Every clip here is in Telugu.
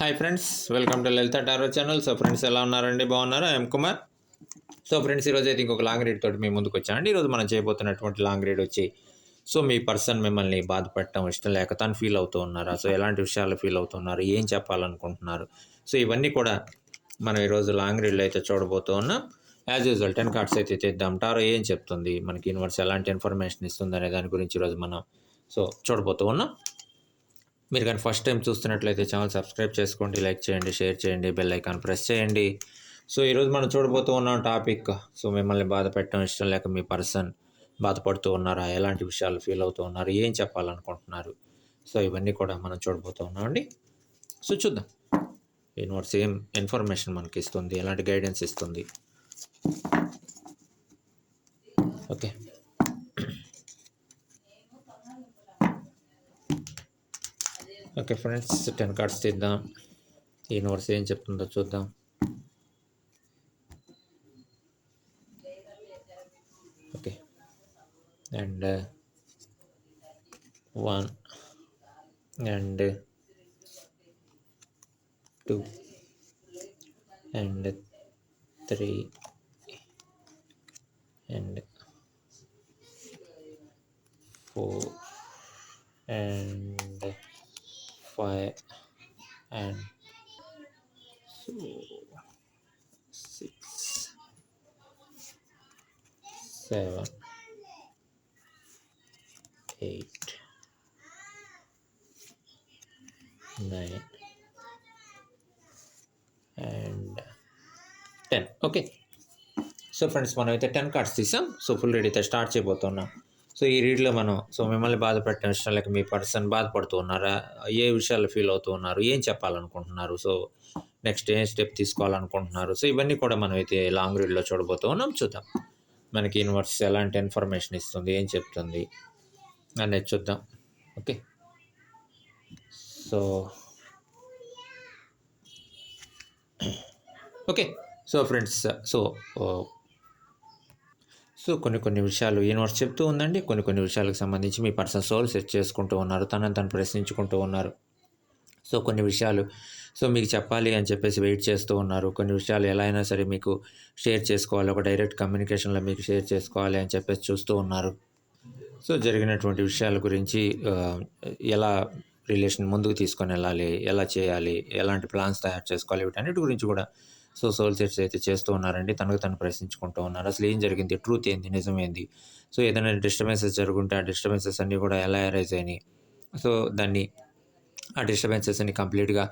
Hi friends welcome to Lalitha tarot channel. So friends ఎలా ఉన్నారండి? బాగున్నారా? ఎం కుమార్. సో ఫ్రెండ్స్ ఈరోజు అయితే ఇంకొక లాంగ్ రీడ్ తోటి మీ ముందుకు వచ్చామండి ఈరోజు మనం చేయబోతున్నటువంటి లాంగ్ రీడ్ వచ్చి సో మీ పర్సన్ మిమ్మల్ని బాధపడటం ఇష్టం లేక తను ఫీల్ అవుతూ ఉన్నారా? సో ఎలాంటి విషయాలు ఫీల్ అవుతున్నారు ఏం చెప్పాలనుకుంటున్నారు? సో ఇవన్నీ కూడా మనం ఈరోజు లాంగ్ రీడ్లో అయితే చూడబోతూ ఉన్నాం. యాజ్ యూజువల్ టెన్ కార్డ్స్ అయితే తెద్దాం. టారో ఏం చెప్తుంది? మనకి యూనివర్స్ ఎలాంటి ఇన్ఫర్మేషన్ ఇస్తుంది అనే దాని గురించి ఈరోజు మనం సో చూడబోతూ ఉన్నాం. మీరు కానీ ఫస్ట్ టైం చూస్తున్నట్లయితే ఛానల్ సబ్స్క్రైబ్ చేసుకోండి లైక్ చేయండి షేర్ చేయండి బెల్ ఐకాన్ ప్రెస్ చేయండి. సో ఈరోజు మనం చూడబోతూ ఉన్నాం టాపిక్. సో మిమ్మల్ని బాధ పెట్టడం ఇష్టం లేక మీ పర్సన్ బాధపడుతూ ఉన్నారా? ఎలాంటి విషయాలు ఫీల్ అవుతూ ఉన్నారు? ఏం చెప్పాలనుకుంటున్నారు? సో ఇవన్నీ కూడా మనం చూడబోతూ ఉన్నామండి సో చూద్దాం. యూనివర్స్ ఏం ఇన్ఫర్మేషన్ మనకి ఇస్తుంది ఎలాంటి గైడెన్స్ ఇస్తుంది? Okay. Okay friends ten cards తీద్దాం. ఈ నోట్స్ ఏం చెప్తుందో చూద్దాం. Okay. And one and two and three and four and 5 and so 6 7 8 9 and 10 okay so friends మనం అయితే 10 కార్డ్స్ తీసాం సో ఫుల్ రెడీ అయితే స్టార్ట్ చేయబోతున్నాం సో ఈ రీడ్లో మనం సో మిమ్మల్ని బాధపెట్టిన పెట్టిన లేక మీ పర్సన్ బాధపడుతూ ఉన్నారా? ఏ విషయాలు ఫీల్ అవుతూ ఉన్నారు? ఏం చెప్పాలనుకుంటున్నారు? సో నెక్స్ట్ ఏం స్టెప్ తీసుకోవాలనుకుంటున్నారు? సో ఇవన్నీ కూడా మనం అయితే లాంగ్ రీడ్లో చూడబోతూ ఉన్నాం. చూద్దాం. మనకి యూనివర్స్ ఎలాంటి ఇన్ఫర్మేషన్ ఇస్తుంది? ఏం చెప్తుంది? అనేది చూద్దాం. Okay. So okay. So friends so so కొన్ని కొన్ని విషయాలు యూనివర్స్ చెప్తూ ఉందండి. కొన్ని కొన్ని విషయాలకు సంబంధించి మీ పర్సన్ సోల్ సెట్ చేసుకుంటూ ఉన్నారు. తనని తను ప్రశ్నించుకుంటూ ఉన్నారు. సో కొన్ని విషయాలు సో మీకు చెప్పాలి అని చెప్పేసి వెయిట్ చేస్తూ ఉన్నారు. కొన్ని విషయాలు ఎలా అయినా సరే మీకు షేర్ చేసుకోవాలి. ఒక డైరెక్ట్ కమ్యూనికేషన్లో మీకు షేర్ చేసుకోవాలి అని చెప్పేసి చూస్తూ ఉన్నారు. సో జరిగినటువంటి విషయాల గురించి ఎలా రిలేషన్ ముందుకు తీసుకొని వెళ్ళాలి ఎలా చేయాలి ఎలాంటి ప్లాన్స్ తయారు చేసుకోవాలి వీటన్నిటి గురించి కూడా సో సోల్ సెట్స్ అయితే చేస్తూ ఉన్నారండి. తనకు తను ప్రశ్నించుకుంటూ ఉన్నారు. అసలు ఏం జరిగింది? ట్రూత్ ఏంది? నిజమేంది? సో ఏదైనా డిస్టర్బెన్సెస్ జరుగుంటే ఆ డిస్టర్బెన్సెస్ అన్నీ కూడా ఎలా అరైజ్ అయినాయి? సో దాన్ని ఆ డిస్టర్బెన్సెస్ని కంప్లీట్గా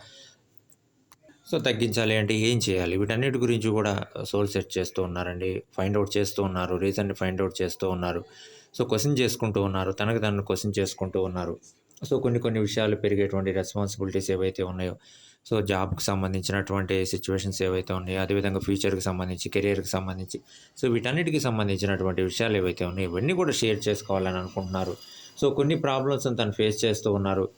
సో తగ్గించాలి అంటే ఏం చేయాలి? వీటన్నిటి గురించి కూడా సోల్ సెట్ చేస్తూ ఉన్నారండి. ఫైండ్ అవుట్ చేస్తూ ఉన్నారు. రీజన్ని ఫైండ్ అవుట్ చేస్తూ ఉన్నారు. సో క్వశ్చన్ చేసుకుంటూ ఉన్నారు. తనకు తను క్వశ్చన్ చేసుకుంటూ ఉన్నారు. సో కొన్ని కొన్ని విషయాలు పెరిగేటువంటి రెస్పాన్సిబిలిటీస్ ఏవైతే ఉన్నాయో సో జాబ్కి సంబంధించినటువంటి సిచ్యువేషన్స్ ఏవైతే ఉన్నాయో అదేవిధంగా ఫ్యూచర్కి సంబంధించి కెరియర్కి సంబంధించి సో వీటన్నిటికి సంబంధించినటువంటి విషయాలు ఏవైతే ఉన్నాయో ఇవన్నీ కూడా షేర్ చేసుకోవాలని అనుకుంటున్నారు. సో కొన్ని ప్రాబ్లమ్స్ తను ఫేస్ చేస్తూ ఉన్నారు.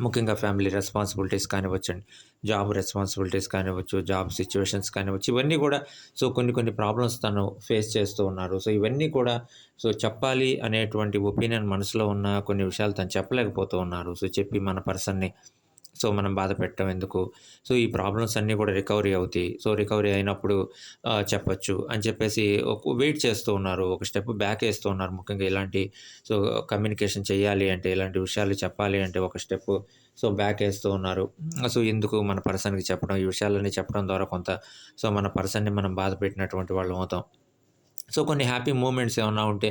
ముఖ్యంగా ఫ్యామిలీ రెస్పాన్సిబిలిటీస్ కానివ్వచ్చండి. జాబ్ రెస్పాన్సిబిలిటీస్ కానివ్వచ్చు జాబ్ సిచ్యువేషన్స్ కానివ్వచ్చు ఇవన్నీ కూడా సో కొన్ని కొన్ని ప్రాబ్లమ్స్ తను ఫేస్ చేస్తూ ఉన్నారు. సో ఇవన్నీ కూడా సో చెప్పాలి అనేటువంటి ఒపీనియన్ మనసులో ఉన్న కొన్ని విషయాలు తను చెప్పలేకపోతూ ఉన్నారు. సో చెప్పి మన పర్సన్ని సో మనం బాధ పెట్టడం ఎందుకు? సో ఈ ప్రాబ్లమ్స్ అన్నీ కూడా రికవరీ అవుతాయి. సో రికవరీ అయినప్పుడు చెప్పచ్చు అని చెప్పేసి ఒక వెయిట్ చేస్తూ ఉన్నారు. ఒక స్టెప్ బ్యాక్ వేస్తూ ఉన్నారు ముఖ్యంగా ఇలాంటి సో కమ్యూనికేషన్ చేయాలి అంటే ఇలాంటి విషయాలు చెప్పాలి అంటే ఒక స్టెప్ సో బ్యాక్ వేస్తూ ఉన్నారు. సో ఎందుకు మన పర్సన్కి చెప్పడం? ఈ విషయాలన్నీ చెప్పడం ద్వారా కొంత సో మన పర్సన్ని మనం బాధ పెట్టినటువంటి వాళ్ళు అవుతాం. సో కొన్ని హ్యాపీ మూమెంట్స్ ఏమైనా ఉంటే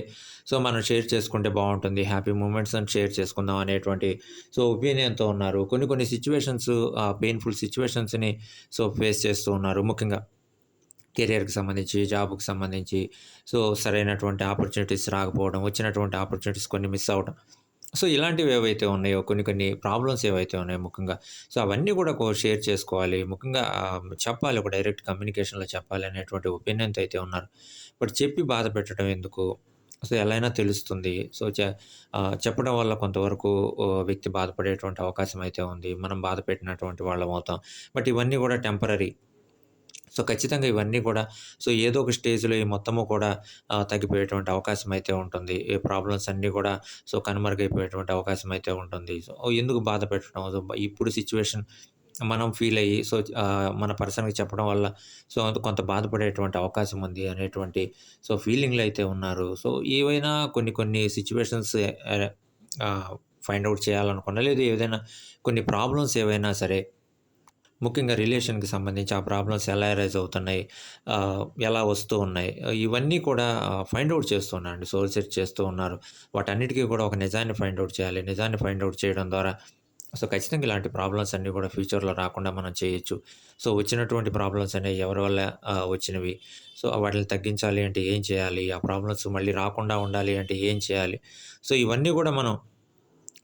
సో మనం షేర్ చేసుకుంటే బాగుంటుంది. హ్యాపీ మూమెంట్స్ అని షేర్ చేసుకుందాం అనేటువంటి సో ఒపీనియన్తో ఉన్నారు. కొన్ని కొన్ని సిచ్యువేషన్స్ పెయిన్ఫుల్ సిచ్యువేషన్స్ని సో ఫేస్ చేస్తూ ఉన్నారు. ముఖ్యంగా కెరియర్కి సంబంధించి జాబ్కి సంబంధించి సో సరైనటువంటి ఆపర్చునిటీస్ రాకపోవడం వచ్చినటువంటి ఆపర్చునిటీస్ కొన్ని మిస్ అవ్వడం సో ఇలాంటివి ఏవైతే ఉన్నాయో కొన్ని కొన్ని ప్రాబ్లమ్స్ ఏవైతే ఉన్నాయో ముఖ్యంగా సో అవన్నీ కూడా షేర్ చేసుకోవాలి. ముఖ్యంగా చెప్పాలి ఒక డైరెక్ట్ కమ్యూనికేషన్లో చెప్పాలి అనేటువంటి ఒపీనియన్తో అయితే ఉన్నారు. బట్ చెప్పి బాధ పెట్టడం ఎందుకు? సో ఎలా అయినా తెలుస్తుంది. సో చెప్పడం వల్ల కొంతవరకు వ్యక్తి బాధపడేటువంటి అవకాశం అయితే ఉంది. మనం బాధ పెట్టినటువంటి వాళ్ళం అవుతాం. బట్ ఇవన్నీ కూడా టెంపరీ సో ఖచ్చితంగా ఇవన్నీ కూడా సో ఏదో ఒక స్టేజ్లో ఈ మొత్తము కూడా తగ్గిపోయేటువంటి అవకాశం అయితే ఉంటుంది. ఈ ప్రాబ్లమ్స్ అన్నీ కూడా సో కనుమరుగైపోయేటువంటి అవకాశం అయితే ఉంటుంది. సో ఎందుకు బాధ పెట్టడం? సో ఇప్పుడు సిచ్యువేషన్ మనం ఫీల్ అయ్యి సో మన పర్సన్‌కి చెప్పడం వల్ల సో కొంత బాధపడేటువంటి అవకాశం ఉంది అనేటువంటి సో ఫీలింగ్లు అయితే ఉన్నారు. సో ఏవైనా కొన్ని కొన్ని సిచ్యువేషన్స్ ఫైండ్ అవుట్ చేయాలనుకున్నా లేదు ఏదైనా కొన్ని ప్రాబ్లమ్స్ ఏవైనా సరే ముఖ్యంగా రిలేషన్‌కి సంబంధించి ఆ ప్రాబ్లమ్స్ ఎలా అరైజ్ అవుతున్నాయి? ఎలా వస్తూ ఉన్నాయి? ఇవన్నీ కూడా ఫైండ్ అవుట్ చేస్తున్నారండి. సోల్ సెట్ చేస్తూ ఉన్నారు. వాటన్నిటికీ కూడా ఒక నిజాన్ని ఫైండ్ అవుట్ చేయాలి. నిజాన్ని ఫైండ్ అవుట్ చేయడం ద్వారా సో ఖచ్చితంగా ఇలాంటి ప్రాబ్లమ్స్ అన్నీ కూడా ఫ్యూచర్‌లో రాకుండా మనం చేయొచ్చు. సో వచ్చినటువంటి ప్రాబ్లమ్స్ అనేవి ఎవరి వల్ల వచ్చినవి? సో వాటిని తగ్గించాలి అంటే ఏం చేయాలి? ఆ ప్రాబ్లమ్స్ మళ్ళీ రాకుండా ఉండాలి అంటే ఏం చేయాలి? సో ఇవన్నీ కూడా మనం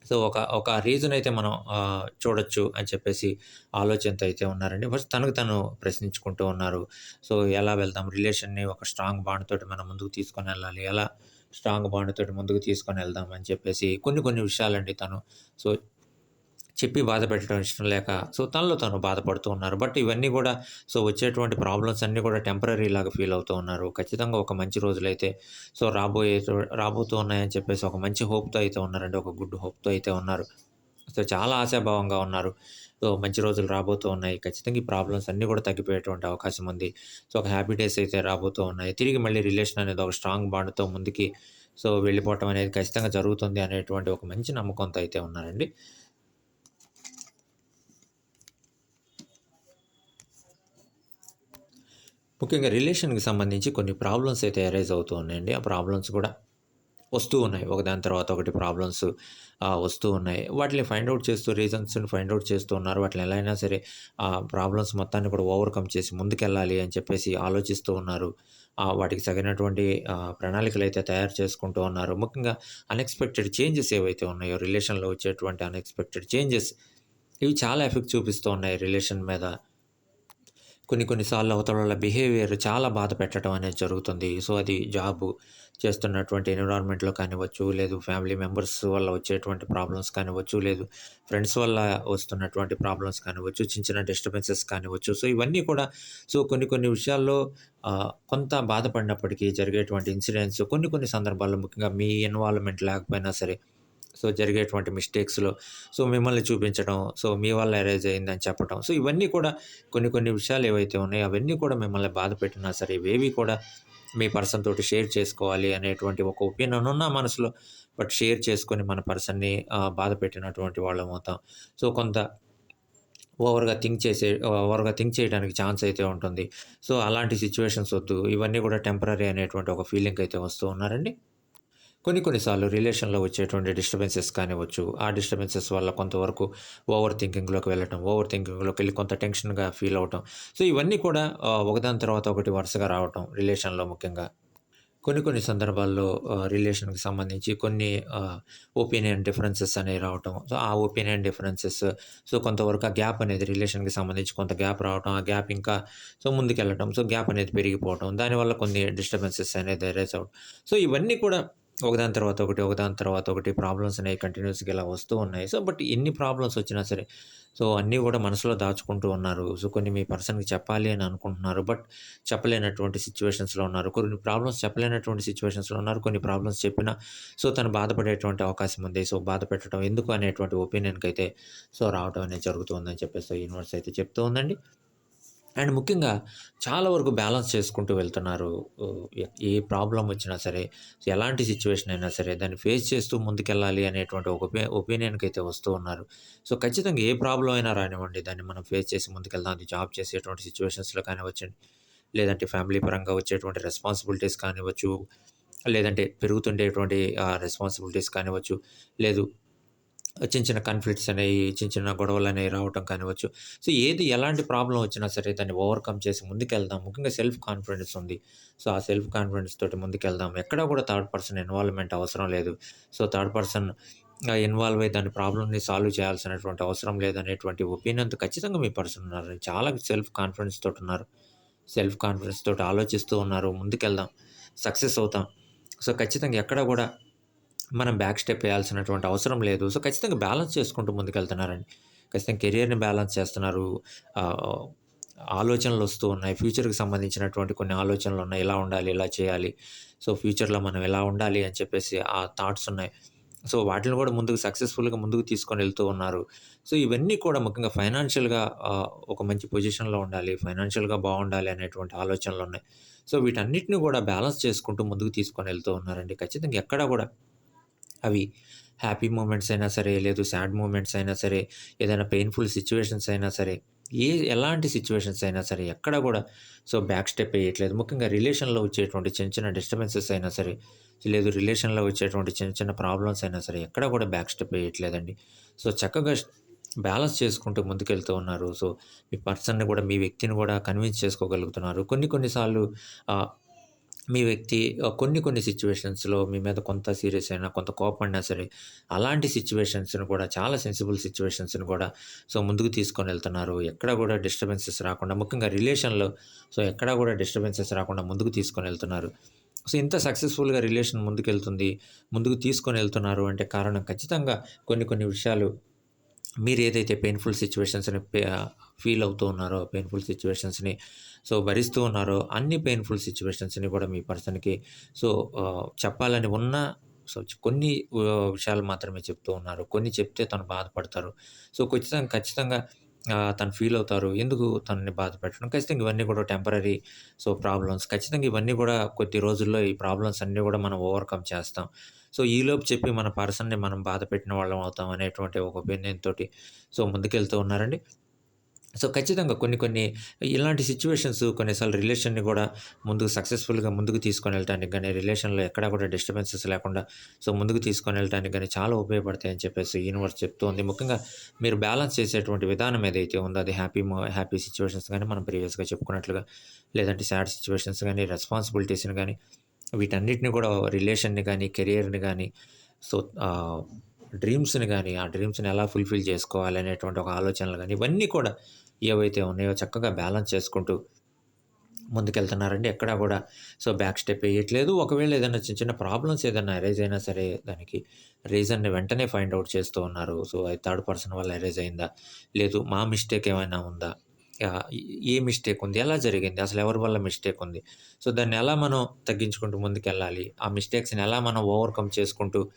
సో ఒక ఒక రీజన్ అయితే మనం చూడొచ్చు అని చెప్పేసి ఆలోచనతో అయితే ఉన్నారండి. ఫస్ట్ తనకు తను ప్రశ్నించుకుంటూ ఉన్నారు. సో ఎలా వెళ్దాం? రిలేషన్‌ని ఒక స్ట్రాంగ్ బాండ్ తోటి మనం ముందుకు తీసుకొని వెళ్ళాలి ఎలా స్ట్రాంగ్ బాండ్ తోటి ముందుకు తీసుకొని వెళ్దాం అని చెప్పేసి కొన్ని కొన్ని విషయాలండి తను సో చెప్పి బాధ పెట్టడం ఇష్టం లేక సో తనలో తను బాధపడుతూ ఉన్నారు. బట్ ఇవన్నీ కూడా సో వచ్చేటువంటి ప్రాబ్లమ్స్ అన్నీ కూడా టెంపరరీ లాగా ఫీల్ అవుతూ ఉన్నారు. ఖచ్చితంగా ఒక మంచి రోజులైతే సో రాబోయే రాబోతూ ఉన్నాయని చెప్పేసి ఒక మంచి హోప్‌తో అయితే ఉన్నారండి. ఒక గుడ్ హోప్‌తో అయితే ఉన్నారు. సో చాలా ఆశాభావంగా ఉన్నారు. సో మంచి రోజులు రాబోతూ ఉన్నాయి. ఖచ్చితంగా ఈ ప్రాబ్లమ్స్ అన్నీ కూడా తగ్గిపోయేటువంటి అవకాశం ఉంది. సో ఒక హ్యాపీ డేస్ అయితే రాబోతూ ఉన్నాయి. తిరిగి మళ్ళీ రిలేషన్ అనేది ఒక స్ట్రాంగ్ బాండ్‌తో ముందుకి సో వెళ్ళిపోవటం అనేది ఖచ్చితంగా జరుగుతుంది అనేటువంటి ఒక మంచి నమ్మకంతో అయితే ఉన్నారండి. ముఖ్యంగా రిలేషన్‌కి సంబంధించి కొన్ని ప్రాబ్లమ్స్ అయితే అరైజ్ అవుతూ ఉన్నాయండి. ఆ ప్రాబ్లమ్స్ కూడా వస్తూ ఉన్నాయి. ఒకదాని తర్వాత ఒకటి ప్రాబ్లమ్స్ వస్తూ ఉన్నాయి. వాటిని ఫైండ్ అవుట్ చేస్తూ రీజన్స్‌ని ఫైండ్ అవుట్ చేస్తూ ఉన్నారు. వాటిని ఎలా అయినా సరే ఆ ప్రాబ్లమ్స్ మొత్తాన్ని కూడా ఓవర్‌కమ్ చేసి ముందుకెళ్ళాలి అని చెప్పేసి ఆలోచిస్తూ ఉన్నారు. వాటికి తగినటువంటి ప్రణాళికలు అయితే తయారు చేసుకుంటూ ఉన్నారు. ముఖ్యంగా అన్‌ఎక్స్‌పెక్టెడ్ చేంజెస్ ఏవైతే ఉన్నాయో రిలేషన్‌లో వచ్చేటువంటి అన్‌ఎక్స్‌పెక్టెడ్ చేంజెస్ ఇవి చాలా ఎఫెక్ట్ చూపిస్తూ ఉన్నాయి రిలేషన్ మీద. కొన్ని కొన్నిసార్లు అవతల వాళ్ళ బిహేవియర్ చాలా బాధ పెట్టడం అనేది జరుగుతుంది. సో అది జాబ్ చేస్తున్నటువంటి ఎన్విరాన్మెంట్‌లో కానివ్వచ్చు, లేదు ఫ్యామిలీ మెంబర్స్ వల్ల వచ్చేటువంటి ప్రాబ్లమ్స్ కానివ్వచ్చు, లేదు ఫ్రెండ్స్ వల్ల వస్తున్నటువంటి ప్రాబ్లమ్స్ కానివ్వచ్చు, చిన్న చిన్న డిస్టర్బెన్సెస్ కానివ్వచ్చు. సో ఇవన్నీ కూడా సో కొన్ని కొన్ని విషయాల్లో కొంత బాధపడినప్పటికీ జరిగేటువంటి ఇన్సిడెంట్స్ కొన్ని కొన్ని సందర్భాల్లో ముఖ్యంగా మీ ఇన్వాల్వ్‌మెంట్ లేకపోయినా సరే సో జరిగేటువంటి మిస్టేక్స్‌లో సో మిమ్మల్ని చూపించడం, సో మీ వల్ల ఎరేజ్ అయిందని చెప్పడం. సో ఇవన్నీ కూడా కొన్ని కొన్ని విషయాలు ఏవైతే ఉన్నాయో అవన్నీ కూడా మిమ్మల్ని బాధ పెట్టినా సరే ఇవేవి కూడా మీ పర్సన్ తోటి షేర్ చేసుకోవాలి అనేటువంటి ఒక ఒపీనియన్ ఉన్న మనసులో బట్ షేర్ చేసుకొని మన పర్సన్‌ని బాధ పెట్టినటువంటి వాళ్ళం అవుతాం. సో కొంత ఓవర్‌గా థింక్ చేసే ఓవర్‌గా థింక్ చేయడానికి ఛాన్స్ అయితే ఉంటుంది. సో అలాంటి సిచ్యువేషన్స్ వద్దు. ఇవన్నీ కూడా టెంపరరీ అనేటువంటి ఒక ఫీలింగ్ అయితే వస్తూ ఉన్నారండి. కొన్ని కొన్ని సార్లు రిలేషన్‌లో వచ్చేటువంటి డిస్టర్బెన్సెస్ కానివ్వచ్చు. ఆ డిస్టర్బెన్సెస్ వల్ల కొంతవరకు ఓవర్ థింకింగ్‌లోకి వెళ్ళటం. ఓవర్ థింకింగ్లోకి వెళ్ళి కొంత టెన్షన్‌గా ఫీల్ అవ్వటం. సో ఇవన్నీ కూడా ఒకదాని తర్వాత ఒకటి వరుసగా రావటం రిలేషన్‌లో ముఖ్యంగా. కొన్ని కొన్ని సందర్భాల్లో రిలేషన్‌కి సంబంధించి కొన్ని ఒపీనియన్ డిఫరెన్సెస్ అనేవి రావటం. సో ఆ ఒపీనియన్ డిఫరెన్సెస్ సో కొంతవరకు ఆ గ్యాప్ అనేది రిలేషన్‌కి సంబంధించి కొంత గ్యాప్ రావటం. ఆ గ్యాప్ ఇంకా సో ముందుకెళ్ళటం. సో గ్యాప్ అనేది పెరిగిపోవటం. దానివల్ల కొన్ని డిస్టర్బెన్సెస్ అనేది అరైజ్ అవ్వడం. సో ఇవన్నీ కూడా ఒకదాని తర్వాత ఒకటి, ఒకదాని తర్వాత ఒకటి ప్రాబ్లమ్స్ అనేవి కంటిన్యూస్గా ఇలా వస్తూ ఉన్నాయి. సో బట్ ఎన్ని ప్రాబ్లమ్స్ వచ్చినా సరే సో అన్నీ కూడా మనసులో దాచుకుంటూ ఉన్నారు. సో కొన్ని మీ పర్సన్‌కి చెప్పాలి అని అనుకుంటున్నారు. బట్ చెప్పలేనటువంటి సిచ్యువేషన్స్లో ఉన్నారు. కొన్ని ప్రాబ్లమ్స్ చెప్పలేనటువంటి సిచ్యువేషన్స్లో ఉన్నారు. కొన్ని ప్రాబ్లమ్స్ చెప్పినా సో తను బాధపడేటువంటి అవకాశం ఉంది. సో బాధ పెట్టడం ఎందుకు అనేటువంటి ఒపీనియన్‌కైతే సో రావడం అనేది జరుగుతుందని చెప్పేసి యూనివర్స్ అయితే చెప్తూ ఉందండి. అండ్ ముఖ్యంగా చాలా వరకు బ్యాలెన్స్ చేసుకుంటూ వెళ్తున్నారు. ఏ ప్రాబ్లం వచ్చినా సరే, ఎలాంటి సిచ్యువేషన్ అయినా సరే దాన్ని ఫేస్ చేస్తూ ముందుకెళ్ళాలి అనేటువంటి ఒక ఒపీనియన్కి అయితే వస్తూ ఉన్నారు. సో ఖచ్చితంగా ఏ ప్రాబ్లం అయినా రానివ్వండి దాన్ని మనం ఫేస్ చేసి ముందుకెళ్దాం. అది జాబ్ చేసేటువంటి సిచ్యువేషన్స్లో కానివ్వచ్చండి. లేదంటే ఫ్యామిలీ పరంగా వచ్చేటువంటి రెస్పాన్సిబిలిటీస్ కానివ్వచ్చు. లేదంటే పెరుగుతుండేటువంటి రెస్పాన్సిబిలిటీస్ కానివ్వచ్చు. లేదు చిన్న చిన్న కాన్‌ఫ్లిక్ట్స్ అనేవి, చిన్న చిన్న గొడవలు అనేవి రావటం కానివ్వచ్చు. సో ఏది ఎలాంటి ప్రాబ్లం వచ్చినా సరే దాన్ని ఓవర్‌కమ్ చేసి ముందుకెళ్దాం. ముఖ్యంగా సెల్ఫ్ కాన్ఫిడెన్స్ ఉంది. సో ఆ సెల్ఫ్ కాన్ఫిడెన్స్ తోటి ముందుకెళ్దాం. ఎక్కడా కూడా థర్డ్ పర్సన్ ఇన్వాల్వ్‌మెంట్ అవసరం లేదు. సో థర్డ్ పర్సన్ ఇన్వాల్వ్ అయ్యి దాని ప్రాబ్లమ్‌ని సాల్వ్ చేయాల్సినటువంటి అవసరం లేదనేటువంటి ఒపీనియన్‌తో ఖచ్చితంగా మీ పర్సన్ ఉన్నారు. చాలా సెల్ఫ్ కాన్ఫిడెన్స్ తోటి ఉన్నారు. సెల్ఫ్ కాన్ఫిడెన్స్ తోటి ఆలోచిస్తూ ఉన్నారు. ముందుకెళ్దాం. సక్సెస్ అవుతాం. సో ఖచ్చితంగా ఎక్కడ కూడా మనం బ్యాక్ స్టెప్ వేయాల్సినటువంటి అవసరం లేదు. సో ఖచ్చితంగా బ్యాలెన్స్ చేసుకుంటూ ముందుకెళ్తున్నారండి. ఖచ్చితంగా కెరియర్‌ని బ్యాలెన్స్ చేస్తున్నారు. ఆలోచనలు వస్తూ ఉన్నాయి. ఫ్యూచర్‌కి సంబంధించినటువంటి కొన్ని ఆలోచనలు ఉన్నాయి. ఇలా ఉండాలి, ఇలా చేయాలి. సో ఫ్యూచర్‌లో మనం ఇలా ఉండాలి అని చెప్పేసి ఆ థాట్స్ ఉన్నాయి. సో వాటిని కూడా ముందుకు సక్సెస్ఫుల్గా ముందుకు తీసుకొని వెళ్తూ ఉన్నారు సో ఇవన్నీ కూడా ముఖ్యంగా ఫైనాన్షియల్గా ఒక మంచి పొజిషన్లో ఉండాలి ఫైనాన్షియల్గా బాగుండాలి అనేటువంటి ఆలోచనలు ఉన్నాయి సో వీటన్నిటిని కూడా బ్యాలెన్స్ చేసుకుంటూ ముందుకు తీసుకొని వెళ్తూ ఉన్నారండి ఖచ్చితంగా ఎక్కడా కూడా అవి హ్యాపీ మూమెంట్స్ అయినా సరే లేదు సాడ్ మూమెంట్స్ అయినా సరే ఏదైనా పెయిన్ఫుల్ సిచ్యువేషన్స్ అయినా సరే ఏ ఎలాంటి సిచ్యువేషన్స్ అయినా సరే ఎక్కడ కూడా సో బ్యాక్ స్టెప్ వేయట్లేదు. ముఖ్యంగా రిలేషన్లో వచ్చేటువంటి చిన్న చిన్న డిస్టర్బెన్సెస్ అయినా సరే లేదు రిలేషన్లో వచ్చేటువంటి చిన్న చిన్న ప్రాబ్లమ్స్ అయినా సరే ఎక్కడ కూడా బ్యాక్ స్టెప్ వేయట్లేదండి. సో చక్కగా బ్యాలెన్స్ చేసుకుంటూ ముందుకెళ్తూ ఉన్నారు. సో మీ పర్సన్ని కూడా మీ వ్యక్తిని కూడా కన్విన్స్ చేసుకోగలుగుతున్నారు. కొన్ని కొన్నిసార్లు మీ వ్యక్తి కొన్ని కొన్ని సిచ్యువేషన్స్లో మీ మీద కొంత సీరియస్ అయినా కొంత కోపడినా సరే అలాంటి సిచ్యువేషన్స్ని కూడా చాలా సెన్సిబుల్ సిచ్యువేషన్స్ని కూడా సో ముందుకు తీసుకొని వెళ్తున్నారు. ఎక్కడ కూడా డిస్టర్బెన్సెస్ రాకుండా ముఖ్యంగా రిలేషన్లో సో ఎక్కడ కూడా డిస్టర్బెన్సెస్ రాకుండా ముందుకు తీసుకొని వెళ్తున్నారు. సో ఇంత సక్సెస్ఫుల్గా రిలేషన్ ముందుకెళ్తుంది ముందుకు తీసుకొని వెళ్తున్నారు అంటే కారణం ఖచ్చితంగా కొన్ని కొన్ని విషయాలు మీరు ఏదైతే పెయిన్ఫుల్ సిచ్యువేషన్స్ని ఫీల్ అవుతూ ఉన్నారో పెయిన్ఫుల్ సిచ్యువేషన్స్ని సో భరిస్తూ ఉన్నారో అన్ని పెయిన్ఫుల్ సిచ్యువేషన్స్ని కూడా మీ పర్సన్కి సో చెప్పాలని ఉన్న సో కొన్ని విషయాలు మాత్రమే చెప్తూ ఉన్నారు. కొన్ని చెప్తే తను బాధపడతారు. సో ఖచ్చితంగా ఖచ్చితంగా తను ఫీల్ అవుతారు. ఎందుకు తనని బాధ పెట్టడం? ఖచ్చితంగా ఇవన్నీ కూడా టెంపరీ సో ప్రాబ్లమ్స్ ఖచ్చితంగా ఇవన్నీ కూడా కొద్ది రోజుల్లో ఈ ప్రాబ్లమ్స్ అన్నీ కూడా మనం ఓవర్కమ్ చేస్తాం. సో ఈలోపు చెప్పి మన పర్సన్ని మనం బాధ పెట్టిన వాళ్ళం అవుతాం అనేటువంటి ఒక ఒపీనియన్ తోటి సో ముందుకెళ్తూ ఉన్నారండి. సో ఖచ్చితంగా కొన్ని కొన్ని ఇలాంటి సిచ్యువేషన్స్ కొన్నిసార్లు రిలేషన్ని కూడా ముందుకు సక్సెస్ఫుల్గా ముందుకు తీసుకొని వెళ్ళడానికి కానీ రిలేషన్లో ఎక్కడా కూడా డిస్టర్బెన్సెస్ లేకుండా సో ముందుకు తీసుకొని వెళ్ళడానికి కానీ చాలా ఉపయోగపడతాయని చెప్పేసి యూనివర్స్ చెప్తోంది. ముఖ్యంగా మీరు బ్యాలెన్స్ చేసేటువంటి విధానం ఏదైతే ఉందో అది హ్యాపీ హ్యాపీ సిచ్యువేషన్స్ కానీ మనం ప్రీవియస్గా చెప్పుకున్నట్లుగా లేదంటే సాడ్ సిచ్యువేషన్స్ కానీ రెస్పాన్సిబిలిటీస్ని కానీ వీటన్నిటిని కూడా రిలేషన్ని కానీ కెరియర్ని కానీ సో డ్రీమ్స్ని కానీ ఆ డ్రీమ్స్ని ఎలా ఫుల్ఫిల్ చేసుకోవాలి అనేటువంటి ఒక ఆలోచనలు కానీ ఇవన్నీ కూడా ఏవైతే ఉన్నాయో చక్కగా బ్యాలెన్స్ చేసుకుంటూ ముందుకెళ్తున్నారండి. ఎక్కడా కూడా సో బ్యాక్ స్టెప్ వేయట్లేదు. ఒకవేళ ఏదైనా చిన్న చిన్న ప్రాబ్లమ్స్ ఏదైనా అరేజ్ అయినా సరే దానికి రీజన్ని వెంటనే ఫైండ్ అవుట్ చేస్తూ ఉన్నారు. సో అది థర్డ్ పర్సన్ వల్ల అరేజ్ అయిందా? లేదు. మా మిస్టేక్ ఏమైనా ఉందా? ఏ మిస్టేక్ ఉంది? ఎలా జరిగింది? అసలు ఎవరి వల్ల మిస్టేక్ ఉంది? సో దాన్ని ఎలా మనం తగ్గించుకుంటూ ముందుకెళ్ళాలి? ఆ మిస్టేక్స్ని ఎలా మనం ఓవర్కమ్ చేసుకుంటూ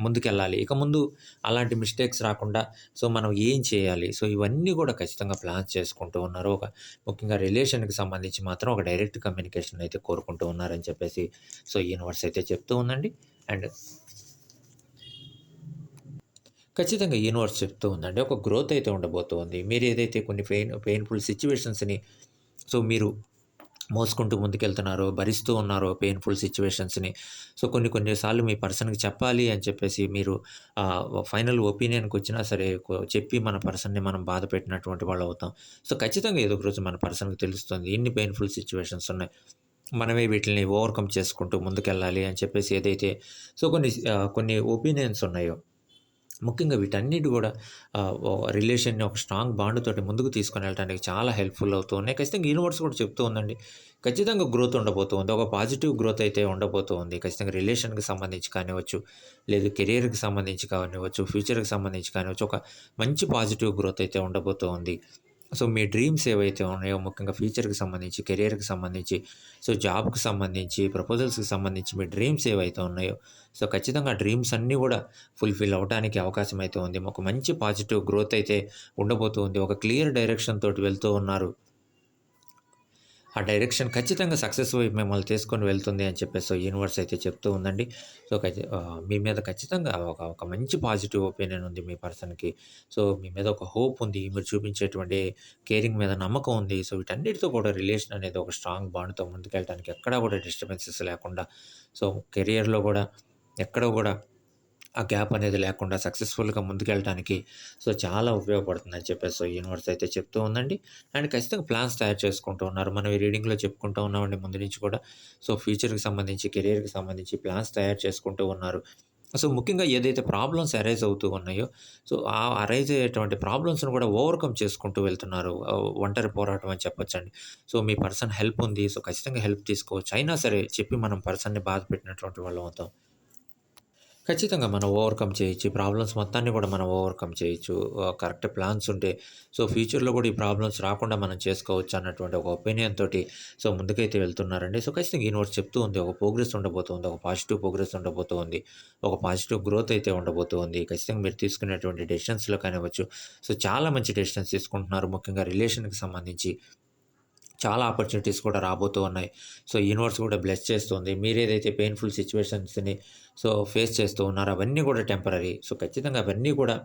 ముందుకెళ్ళాలి. ఇక ముందు అలాంటి మిస్టేక్స్ రాకుండా సో మనం ఏం చేయాలి? సో ఇవన్నీ కూడా ఖచ్చితంగా ప్లాన్స్ చేసుకుంటూ ఉన్నారు. ఒక ముఖ్యంగా రిలేషన్కి సంబంధించి మాత్రం ఒక డైరెక్ట్ కమ్యూనికేషన్ అయితే కోరుకుంటూ ఉన్నారని చెప్పేసి సో యూనివర్స్ అయితే చెప్తూ ఉందండి. అండ్ ఖచ్చితంగా యూనివర్స్ చెప్తూ ఉందండి. ఒక గ్రోత్ అయితే ఉండబోతుంది. మీరు ఏదైతే కొన్ని పెయిన్ పెయిన్ఫుల్ సిచ్యువేషన్స్ని సో మీరు మోసుకుంటూ ముందుకెళ్తున్నారో భరిస్తూ ఉన్నారో పెయిన్ఫుల్ సిచ్యువేషన్స్ని సో కొన్ని కొన్నిసార్లు మీ పర్సన్కి చెప్పాలి అని చెప్పేసి మీరు ఫైనల్ ఒపీనియన్కి వచ్చినా సరే చెప్పి మన పర్సన్ని మనం బాధ పెట్టినటువంటి వాళ్ళు అవుతాం. సో ఖచ్చితంగా ఏదో ఒక రోజు మన పర్సన్కి తెలుస్తుంది ఇన్ని పెయిన్ఫుల్ సిచ్యువేషన్స్ ఉన్నాయి. మనమే వీటిని ఓవర్కమ్ చేసుకుంటూ ముందుకెళ్ళాలి అని చెప్పేసి ఏదైతే సో కొన్ని కొన్ని ఒపీనియన్స్ ఉన్నాయో ముఖ్యంగా వీటన్నిటి కూడా రిలేషన్ని ఒక స్ట్రాంగ్ బాండ్ తోటి ముందుకు తీసుకొని వెళ్ళడానికి చాలా హెల్ప్ఫుల్ అవుతూ ఉన్నాయి. ఖచ్చితంగా యూనివర్స్ కూడా చెప్తూ ఉందండి. ఖచ్చితంగా గ్రోత్ ఉండబోతుంది ఒక పాజిటివ్ గ్రోత్ అయితే ఉండబోతుంది ఖచ్చితంగా రిలేషన్కి సంబంధించి కానివ్వచ్చు లేదు కెరియర్కి సంబంధించి కానివ్వచ్చు ఫ్యూచర్కి సంబంధించి కానివ్వచ్చు ఒక మంచి పాజిటివ్ గ్రోత్ అయితే ఉండబోతుంది సో మీ డ్రీమ్స్ ఏవైతే ఉన్నాయో ముఖ్యంగా ఫ్యూచర్కి సంబంధించి కెరియర్కి సంబంధించి సో జాబ్కి సంబంధించి ప్రపోజల్స్కి సంబంధించి మీ డ్రీమ్స్ ఏవైతే ఉన్నాయో సో ఖచ్చితంగా డ్రీమ్స్ అన్నీ కూడా ఫుల్ఫిల్ అవడానికి అవకాశం అయితే ఉంది. ఒక మంచి పాజిటివ్ గ్రోత్ అయితే ఉండబోతుంది ఒక క్లియర్ డైరెక్షన్ తోటి వెళ్తూ ఉన్నారు. ఆ డైరెక్షన్ ఖచ్చితంగా సక్సెస్ వైపు మిమ్మల్ని తీసుకొని వెళ్తుంది అని చెప్పేసి యూనివర్స్ అయితే చెప్తూ ఉందండి. సో మీ మీద ఖచ్చితంగా ఒక ఒక మంచి పాజిటివ్ ఒపీనియన్ ఉంది మీ పర్సన్కి. సో మీ మీద ఒక హోప్ ఉంది మీరు చూపించేటువంటి కేరింగ్ మీద నమ్మకం ఉంది. సో వీటన్నిటితో కూడా రిలేషన్ అనేది ఒక స్ట్రాంగ్ బాండ్తో ముందుకెళ్ళడానికి ఎక్కడా కూడా డిస్టర్బెన్సెస్ లేకుండా సో కెరియర్లో కూడా ఎక్కడో కూడా ఆ గ్యాప్ అనేది లేకుండా సక్సెస్ఫుల్గా ముందుకెళ్ళడానికి సో చాలా ఉపయోగపడుతుందని చెప్పేసి సో యూనివర్స్ అయితే చెప్తూ ఉందండి. అండ్ ఖచ్చితంగా ప్లాన్స్ తయారు చేసుకుంటూ ఉన్నారు. మనం ఈ రీడింగ్లో చెప్పుకుంటూ ఉన్నామండి ముందు నుంచి కూడా. సో ఫ్యూచర్కి సంబంధించి కెరియర్కి సంబంధించి ప్లాన్స్ తయారు చేసుకుంటూ ఉన్నారు. సో ముఖ్యంగా ఏదైతే ప్రాబ్లమ్స్ అరైజ్ అవుతూ ఉన్నాయో సో ఆ అరైజ్ అయ్యేటువంటి ప్రాబ్లమ్స్ని కూడా ఓవర్కమ్ చేసుకుంటూ వెళ్తున్నారు. ఒంటరి పోరాటం అని చెప్పొచ్చండి. సో మీ పర్సన్ హెల్ప్ ఉంది. సో ఖచ్చితంగా హెల్ప్ తీసుకోవచ్చు. అయినా సరే చెప్పి మనం పర్సన్ని బాధ పెట్టినటువంటి వాళ్ళం అవుతాం. ఖచ్చితంగా మనం ఓవర్‌కమ్ చేయొచ్చు. ప్రాబ్లమ్స్ మొత్తాన్ని కూడా మనం ఓవర్‌కమ్ చేయొచ్చు. కరెక్ట్ ప్లాన్స్ ఉంటే సో, ఫ్యూచర్‌లో కూడా ఈ ప్రాబ్లమ్స్ రాకుండా మనం చేసుకోవచ్చు అన్నటువంటి ఒక ఒపీనియన్ తోటి సో, ముందుకైతే వెళ్తున్నారండి. సో, ఖచ్చితంగా ఈ నోట్స్ చెప్తూ ఉంది. ఒక ప్రోగ్రెస్ ఉండబోతుంది. ఒక పాజిటివ్ ప్రోగ్రెస్ ఉండబోతుంది. ఒక పాజిటివ్ గ్రోత్ అయితే ఉండబోతుంది. ఖచ్చితంగా మీరు తీసుకునేటువంటి డెసిషన్స్‌లో కానివ్వచ్చు. సో, చాలా మంచి డెసిషన్స్ తీసుకుంటున్నారు. ముఖ్యంగా రిలేషన్‌కి సంబంధించి చాలా ఆపర్చునిటీస్ కూడా రాబోతూ ఉన్నాయి. సో, యూనివర్స్ కూడా బ్లెస్ చేస్తుంది. ఏదైతే పెయిన్‌ఫుల్ సిచ్యువేషన్స్ని సో, ఫేస్ చేస్తూ ఉన్నారో అవన్నీ కూడా టెంపరరీ. సో, ఖచ్చితంగా అవన్నీ కూడా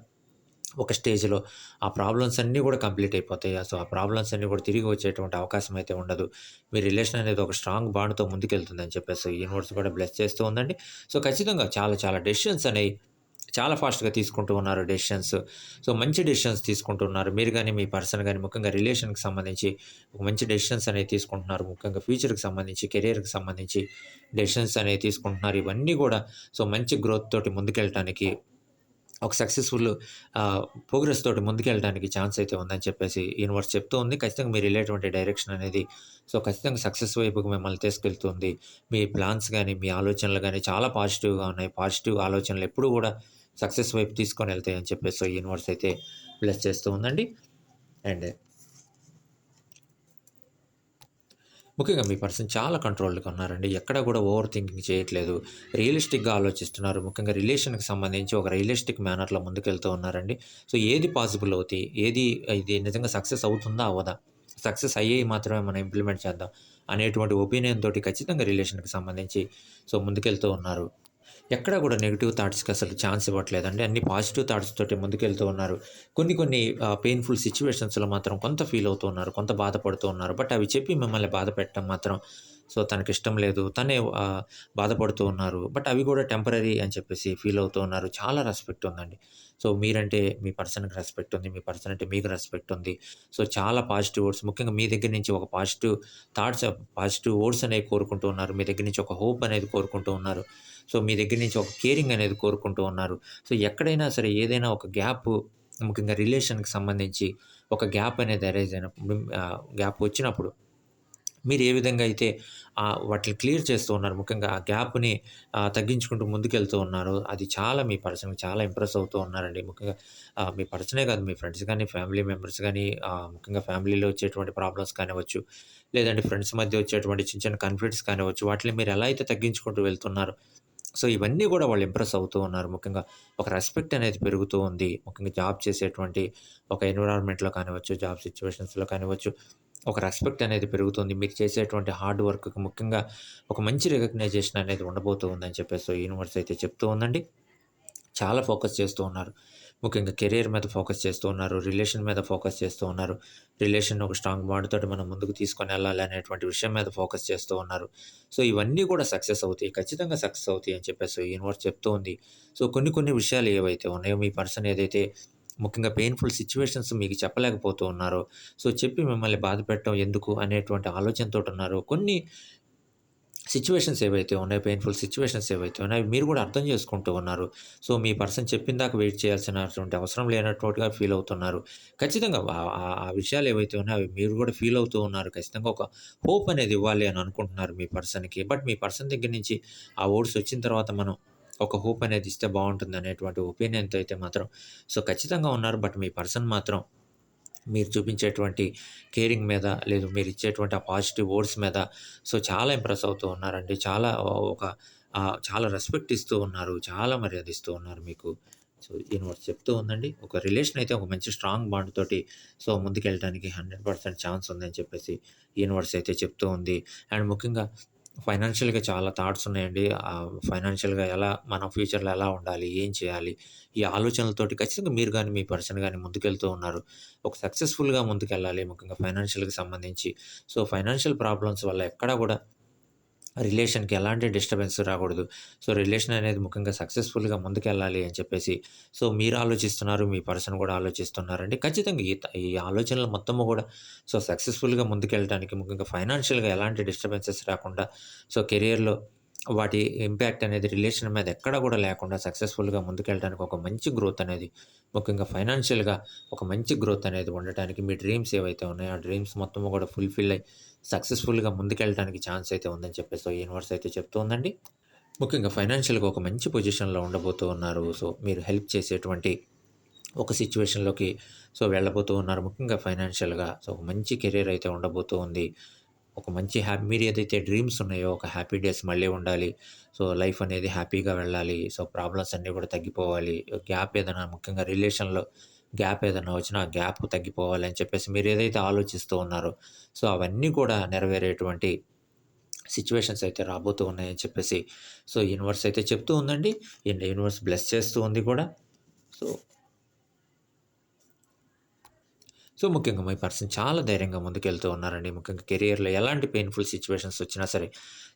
ఒక స్టేజ్‌లో ఆ ప్రాబ్లమ్స్ అన్నీ కూడా కంప్లీట్ అయిపోతాయి. సో, ఆ ప్రాబ్లమ్స్ అన్నీ కూడా తిరిగి వచ్చేటువంటి అవకాశం అయితే ఉండదు. మీ రిలేషన్ అనేది ఒక స్ట్రాంగ్ బాండ్‌తో ముందుకెళ్తుందని చెప్పేసి యూనివర్స్ కూడా బ్లెస్ చేస్తూ ఉందండి. సో, ఖచ్చితంగా చాలా చాలా డెసిషన్స్ అనేవి చాలా ఫాస్ట్‌గా తీసుకుంటూ ఉన్నారు డెసిషన్స్. సో, మంచి డెసిషన్స్ తీసుకుంటున్నారు. మీరు కానీ మీ పర్సన్ కానీ ముఖ్యంగా రిలేషన్‌కి సంబంధించి ఒక మంచి డెసిషన్స్ అనేవి తీసుకుంటున్నారు. ముఖ్యంగా ఫ్యూచర్‌కి సంబంధించి, కెరియర్‌కి సంబంధించి డెసిషన్స్ అనేవి తీసుకుంటున్నారు. ఇవన్నీ కూడా సో, మంచి గ్రోత్ తోటి ముందుకెళ్ళటానికి ఒక సక్సెస్‌ఫుల్ ప్రోగ్రెస్ తోటి ముందుకెళ్ళడానికి ఛాన్స్ అయితే ఉందని చెప్పేసి యూనివర్స్ చెప్తూ ఉంది. ఖచ్చితంగా మీరు వెళ్ళేటువంటి డైరెక్షన్ అనేది సో, ఖచ్చితంగా సక్సెస్ వైపుకి మిమ్మల్ని తీసుకెళ్తుంది. మీ ప్లాన్స్ కానీ మీ ఆలోచనలు కానీ చాలా పాజిటివ్‌గా ఉన్నాయి. పాజిటివ్ ఆలోచనలు ఎప్పుడూ కూడా సక్సెస్ వైపు తీసుకొని వెళ్తాయని చెప్పేసి యూనివర్స్ అయితే బ్లెస్ చేస్తూ ఉందండి. అండ్ ముఖ్యంగా మీ పర్సన్ చాలా కంట్రోల్గా ఉన్నారండి. ఎక్కడ కూడా ఓవర్ థింకింగ్ చేయట్లేదు. రియలిస్టిక్‌గా ఆలోచిస్తున్నారు. ముఖ్యంగా రిలేషన్‌కి సంబంధించి ఒక రియలిస్టిక్ మేనర్‌లో ముందుకెళ్తూ ఉన్నారండి. సో, ఏది పాసిబుల్ అవుతాయి? ఏది ఇది నిజంగా సక్సెస్ అవుతుందా? అవదా సక్సెస్ అయ్యేవి మాత్రమే మనం ఇంప్లిమెంట్ చేద్దాం అనేటువంటి ఒపీనియన్ తోటి ఖచ్చితంగా రిలేషన్‌కి సంబంధించి సో, ముందుకెళ్తూ ఉన్నారు. ఎక్కడ కూడా నెగిటివ్ థాట్స్‌కి అసలు ఛాన్స్ ఇవ్వట్లేదండి. అన్ని పాజిటివ్ థాట్స్ తోటి ముందుకెళ్తూ ఉన్నారు. కొన్ని కొన్ని పెయిన్‌ఫుల్ సిచ్యువేషన్స్లో మాత్రం కొంత ఫీల్ అవుతూ ఉన్నారు. కొంత బాధపడుతూ ఉన్నారు. బట్ అవి చెప్పి మిమ్మల్ని బాధ పెట్టడం మాత్రం సో, తనకి ఇష్టం లేదు. తనే బాధపడుతూ ఉన్నారు. బట్ అవి కూడా టెంపరరీ అని చెప్పేసి ఫీల్ అవుతూ ఉన్నారు. చాలా రెస్పెక్ట్ ఉందండి. సో, మీరంటే మీ పర్సన్‌కి రెస్పెక్ట్ ఉంది. మీ పర్సన్ అంటే మీకు రెస్పెక్ట్ ఉంది. సో, చాలా పాజిటివ్ వర్డ్స్ ముఖ్యంగా మీ దగ్గర నుంచి ఒక పాజిటివ్ థాట్స్, పాజిటివ్ వర్డ్స్ అనేవి కోరుకుంటూ ఉన్నారు. మీ దగ్గర నుంచి ఒక హోప్ అనేది కోరుకుంటూ ఉన్నారు. సో, మీ దగ్గర నుంచి ఒక కేరింగ్ అనేది కోరుకుంటూ ఉన్నారు. సో, ఎక్కడైనా సరే ఏదైనా ఒక గ్యాప్ ముఖ్యంగా రిలేషన్‌కి సంబంధించి ఒక గ్యాప్ అనేది అరేజ్ అయిన గ్యాప్ వచ్చినప్పుడు మీరు ఏ విధంగా అయితే వాటిని క్లియర్ చేస్తూ ఉన్నారు. ముఖ్యంగా ఆ గ్యాప్‌ని తగ్గించుకుంటూ ముందుకెళ్తూ ఉన్నారు. అది చాలా మీ పర్సన్ చాలా ఇంప్రెస్ అవుతూ ఉన్నారండి. ముఖ్యంగా మీ పర్సనే కాదు మీ ఫ్రెండ్స్ కానీ ఫ్యామిలీ మెంబర్స్ కానీ ముఖ్యంగా ఫ్యామిలీలో వచ్చేటువంటి ప్రాబ్లమ్స్ కానివ్వచ్చు, లేదంటే ఫ్రెండ్స్ మధ్య వచ్చేటువంటి చిన్న చిన్న కాన్ఫ్లిక్ట్స్ కానివ్వచ్చు, వాటిని మీరు ఎలా అయితే తగ్గించుకుంటూ వెళ్తున్నారు సో, ఇవన్నీ కూడా వాళ్ళు ఇంప్రెస్ అవుతూ ఉన్నారు. ముఖ్యంగా ఒక రెస్పెక్ట్ అనేది పెరుగుతూ ఉంది. ముఖ్యంగా జాబ్ చేసేటువంటి ఒక ఎన్విరాన్మెంట్‌లో కానివచ్చు జాబ్ సిచ్యువేషన్స్లో కానివచ్చు ఒక రెస్పెక్ట్ అనేది పెరుగుతుంది. మీరు చేసేటువంటి హార్డ్ వర్క్‌కి ముఖ్యంగా ఒక మంచి రికగ్నైజేషన్ అనేది ఉండబోతూ ఉందని చెప్పేసి యూనివర్స్ అయితే చెప్తూ ఉందండి. చాలా ఫోకస్ చేస్తూ ఉన్నారు. ముఖ్యంగా కెరియర్ మీద ఫోకస్ చేస్తూ ఉన్నారు. రిలేషన్ మీద ఫోకస్ చేస్తూ ఉన్నారు. రిలేషన్ ఒక స్ట్రాంగ్ బాండ్ తోటి మనం ముందుకు తీసుకొని వెళ్ళాలి అనేటువంటి విషయం మీద ఫోకస్ చేస్తూ ఉన్నారు. సో, ఇవన్నీ కూడా సక్సెస్ అవుతాయి. ఖచ్చితంగా సక్సెస్ అవుతాయి అని చెప్పేసి యూనివర్స్ చెప్తూ ఉంది. సో, కొన్ని కొన్ని విషయాలు ఏవైతే ఉన్నాయో మీ పర్సన్ ఏదైతే ముఖ్యంగా పెయిన్‌ఫుల్ సిచ్యువేషన్స్ మీకు చెప్పలేకపోతూ ఉన్నారు సో, చెప్పి మిమ్మల్ని బాధ పెట్టడం ఎందుకు అనేటువంటి ఆలోచనతో ఉన్నారు. కొన్ని సిచ్యువేషన్స్ ఏవైతే ఉన్నాయో, పెయిన్‌ఫుల్ సిచ్యువేషన్స్ ఏవైతే ఉన్నాయో, మీరు కూడా అర్థం చేసుకుంటూ ఉన్నారు. సో, మీ పర్సన్ చెప్పిన దాకా వెయిట్ చేయాల్సినటువంటి అవసరం లేనట్టుగా ఫీల్ అవుతున్నారు. ఖచ్చితంగా ఆ విషయాలు ఏవైతే ఉన్నాయో అవి మీరు కూడా ఫీల్ అవుతూ ఉన్నారు. ఖచ్చితంగా ఒక హోప్ అనేది ఇవ్వాలి అని అనుకుంటున్నారు మీ పర్సన్‌కి. బట్ మీ పర్సన్ దగ్గర నుంచి ఆ ఓడ్స్ వచ్చిన తర్వాత మనం ఒక హోప్ అనేది ఇస్తే బాగుంటుంది అనేటువంటి ఒపీనియన్‌తో అయితే మాత్రం సో, ఖచ్చితంగా ఉన్నారు. బట్ మీ పర్సన్ మాత్రం మీరు చూపించేటువంటి కేరింగ్ మీద, లేదు మీరు ఇచ్చేటువంటి ఆ పాజిటివ్ వర్డ్స్ మీద సో, చాలా ఇంప్రెస్ అవుతూ ఉన్నారండి. చాలా ఒక చాలా రెస్పెక్ట్ ఇస్తూ ఉన్నారు. చాలా మర్యాద ఇస్తూ ఉన్నారు మీకు. సో, యూనివర్స్ చెప్తూ ఉందండి. ఒక రిలేషన్ అయితే ఒక మంచి స్ట్రాంగ్ బాండ్ తోటి సో, ముందుకెళ్ళడానికి 100% ఛాన్స్ ఉందని చెప్పేసి యూనివర్స్ అయితే చెప్తూ ఉంది. అండ్ ముఖ్యంగా ఫైనాన్షియల్‌గా చాలా థాట్స్ ఉన్నాయండి. ఫైనాన్షియల్‌గా ఎలా మన ఫ్యూచర్‌లో ఎలా ఉండాలి? ఏం చేయాలి? ఈ ఆలోచనలతోటి ఖచ్చితంగా మీరు కానీ మీ పర్సన్ కానీ ముందుకెళ్తూ ఉన్నారు. ఒక సక్సెస్‌ఫుల్‌గా ముందుకెళ్ళాలి. ముఖ్యంగా ఫైనాన్షియల్‌కి సంబంధించి. సో, ఫైనాన్షియల్ ప్రాబ్లమ్స్ వల్ల ఎక్కడా కూడా రిలేషన్‌కి ఎలాంటి డిస్టర్బెన్స్ రాకూడదు. సో, రిలేషన్ అనేది ముఖ్యంగా సక్సెస్‌ఫుల్‌గా ముందుకెళ్ళాలి అని చెప్పేసి సో, మీరు ఆలోచిస్తున్నారు. మీ పర్సన్ కూడా ఆలోచిస్తున్నారండి. ఖచ్చితంగా ఈ ఈ ఆలోచనలు మొత్తము కూడా సో, సక్సెస్‌ఫుల్‌గా ముందుకెళ్ళడానికి ముఖ్యంగా ఫైనాన్షియల్‌గా ఎలాంటి డిస్టర్బెన్సెస్ రాకుండా సో, కెరియర్‌లో వాటి ఇంపాక్ట్ అనేది రిలేషన్ మీద ఎక్కడ కూడా లేకుండా సక్సెస్‌ఫుల్‌గా ముందుకెళ్ళడానికి ఒక మంచి గ్రోత్ అనేది ముఖ్యంగా ఫైనాన్షియల్‌గా ఒక మంచి గ్రోత్ అనేది ఉండటానికి మీ డ్రీమ్స్ ఏవైతే ఉన్నాయో, ఆ డ్రీమ్స్ మొత్తము కూడా ఫుల్‌ఫిల్ అయ్యి సక్సెస్‌ఫుల్‌గా ముందుకెళ్ళడానికి ఛాన్స్ అయితే ఉందని చెప్పేసి యూనివర్స్ అయితే చెప్తూ ఉందండి. ముఖ్యంగా ఫైనాన్షియల్‌గా ఒక మంచి పొజిషన్‌లో ఉండబోతూ ఉన్నారు. సో, మీరు హెల్ప్ చేసేటువంటి ఒక సిచ్యువేషన్లోకి సో, వెళ్ళబోతూ ఉన్నారు. ముఖ్యంగా ఫైనాన్షియల్‌గా సో, ఒక మంచి కెరియర్ అయితే ఉండబోతూ ఉంది. ఒక మంచి హ్యాపీ మీరు ఏదైతే డ్రీమ్స్ ఉన్నాయో ఒక హ్యాపీ డేస్ మళ్ళీ ఉండాలి. సో, లైఫ్ అనేది హ్యాపీగా వెళ్ళాలి. సో, ప్రాబ్లమ్స్ అన్నీ కూడా తగ్గిపోవాలి. గ్యాప్ ఏదైనా ముఖ్యంగా రిలేషన్‌లో గ్యాప్ ఏదైనా వచ్చినా ఆ గ్యాప్ తగ్గిపోవాలి అని చెప్పేసి మీరు ఏదైతే ఆలోచిస్తూ ఉన్నారో సో, అవన్నీ కూడా నెరవేరేటువంటి సిచ్యువేషన్స్ అయితే రాబోతూ ఉన్నాయని చెప్పేసి సో, యూనివర్స్ అయితే చెప్తూ ఉందండి. యూనివర్స్ బ్లెస్ చేస్తూ ఉంది కూడా. సో సో, ముఖ్యంగా మై పర్సన్ చాలా ధైర్యంగా ముందుకెళ్తూ ఉన్నారండి. ముఖ్యంగా కెరియర్‌లో ఎలాంటి పెయిన్‌ఫుల్ సిచ్యువేషన్స్ వచ్చినా సరే,